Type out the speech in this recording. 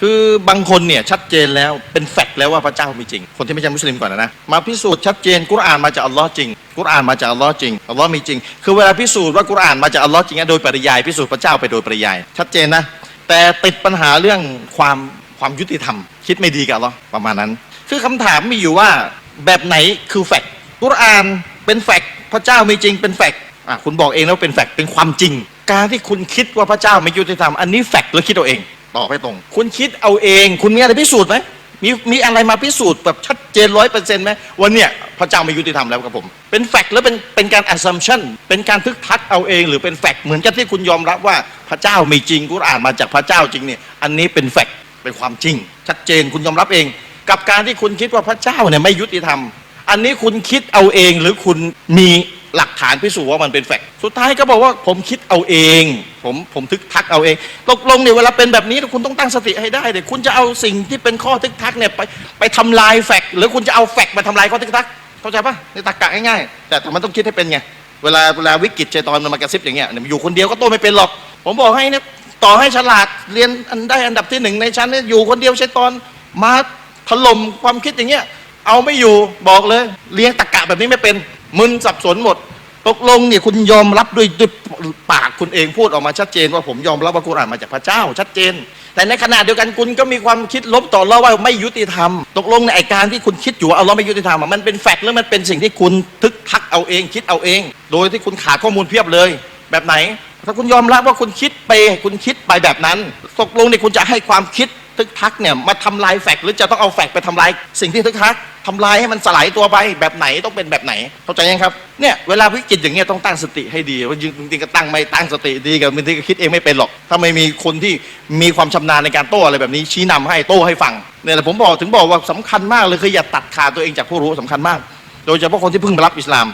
คือบางคนเนี่ยชัดเจนแล้วเป็นแฟกต์แล้วว่าพระเจ้ามีจริง คนที่ไม่ใช่มุสลิมก่อนนะนะมาพิสูจน์ชัดเจนกุรอานมาจากอัลลอฮ์จริงกุรอานมาจากอัลลอฮ์จริงอัลลอฮ์มีจริง คือเวลาพิสูจน์ว่ากุรอานมาจากอัลลอฮ์จริงนะโดยปริยายพิสูจน์พระเจ้าไปโดยปริยาย ชัดเจนนะแต่ติดปัญหาเรื่องความความยุติธรรม คิดไม่ดีกับอัลลอฮ์ประมาณนั้น คือคำถามมีอยู่ว่าแบบไหนคือแฟกต์กุรอานเป็นแฟกต์พระเจ้ามีจริงเป็นแฟกต์อะคุณบอกเองแล้วเป็นแฟกต์เป็นความจริง การที่คุณคิดว่าพระเจ้าไม่ยุติธรรมอันนี้แฟกต์หรือคิดเอาเอง ตอบให้ตรง คุณคิดเอาเอง คุณมีอะไรพิสูจน์ไหมมีมีอะไรมาพิสูจน์แบบชัดเจนร้อยเปอร์เซ็นต์ไหมว่าเนี่ยพระเจ้าไม่ยุติธรรมแล้วกับผม เป็นแฟกต์หรือเป็นเป็นการ assumption เป็นการทึกทักเอาเอง หรือเป็นแฟกต์เหมือนกับที่คุณยอมรับว่าพระเจ้ามีจริงกุรอานมาจากพระเจ้าจริงเนี่ยอันนี้เป็นแฟกต์เป็นความจริง ชัดเจนคุณยอมรับเอง กับการที่คุณคิดว่าพระเจ้าเนี่ยไม่ยุติธรรม อันนี้คุณคิดเอาเองหรือคุณมี หลักฐานพิสูจน์ว่ามันเป็นแฟกต์สุดท้ายก็บอกว่าผมคิดเอาเอง ผมผมทึกทักเอาเองตกลงเนี่ยเวลาเป็นแบบนี้คุณต้องตั้งสติให้ได้เดี๋ยคุณจะเอาสิ่งที่เป็นข้อทึกทักเนี่ยไปไปทำลายแฟกต์หรือคุณจะเอาแฟกต์มาทำลายข้อทึกทัก เข้าใจปะในตรรกะง่ายๆแต่แต่มันต้องคิดให้เป็นไงเวลาเวลาวิกฤตใจตอนมันมากระซิบอย่างเงี้ยเนี่ยอยู่คนเดียวก็โตไม่เป็นหรอก ผมบอกให้เนี่ยต่อให้ฉลาดเรียนอันได้อันดับที่หนึ่งในชั้นเนี่ยอยู่คนเดียวใช้ตอนมาถล่มความคิดอย่างเงี้ยเอาไม่อยู่บอกเลยเลี้ยงตะกะแบบนี้ไม่เป็น มึนสับสนหมด ตกลงเนี่ยคุณยอมรับด้วยด้วยปากคุณเองพูดออกมาชัดเจน ว่าผมยอมรับว่ากุรอานมาจากพระเจ้า ชัดเจน แต่ในขณะเดียวกันคุณก็มีความคิดลบต่อเราว่าไม่ยุติธรรม ตกลงในไอการที่คุณคิดอยู่ว่าเอาเราไม่ยุติธรรมมันเป็นแฟกต์หรือมันเป็นสิ่งที่คุณทึกทักเอาเองคิดเอาเอง โดยที่คุณขาดข้อมูลเพียบเลย แบบไหนถ้าคุณยอมรับว่าคุณคิดไปคุณคิดไปแบบนั้น ตกลงเนี่ยคุณจะให้ความคิด ทึกทักเนี่ยมาทำลายแฟกหรือจะต้องเอาแฟกไปทำลายสิ่งที่ทึกทักทำลายให้มันสลายตัวไปแบบไหนต้องเป็นแบบไหน เข้าใจยังครับเนี่ยเวลาวิกฤตอย่างเงี้ยต้องตั้งสติให้ดีว่าจริงๆก็ตั้งไม่ตั้งสติดีกับบางทีก็คิดเองไม่เป็นหรอก ถ้าไม่มีคนที่มีความชำนาญในการโต้อะไรแบบนี้ ชี้นำให้โต้ให้ฟังเนี่ยแหละผมบอกถึงบอกว่าสำคัญมากเลยคืออย่าตัดขาดตัวเองจากผู้รู้สำคัญมาก โดยเฉพาะคนที่เพิ่งมารับอิสลาม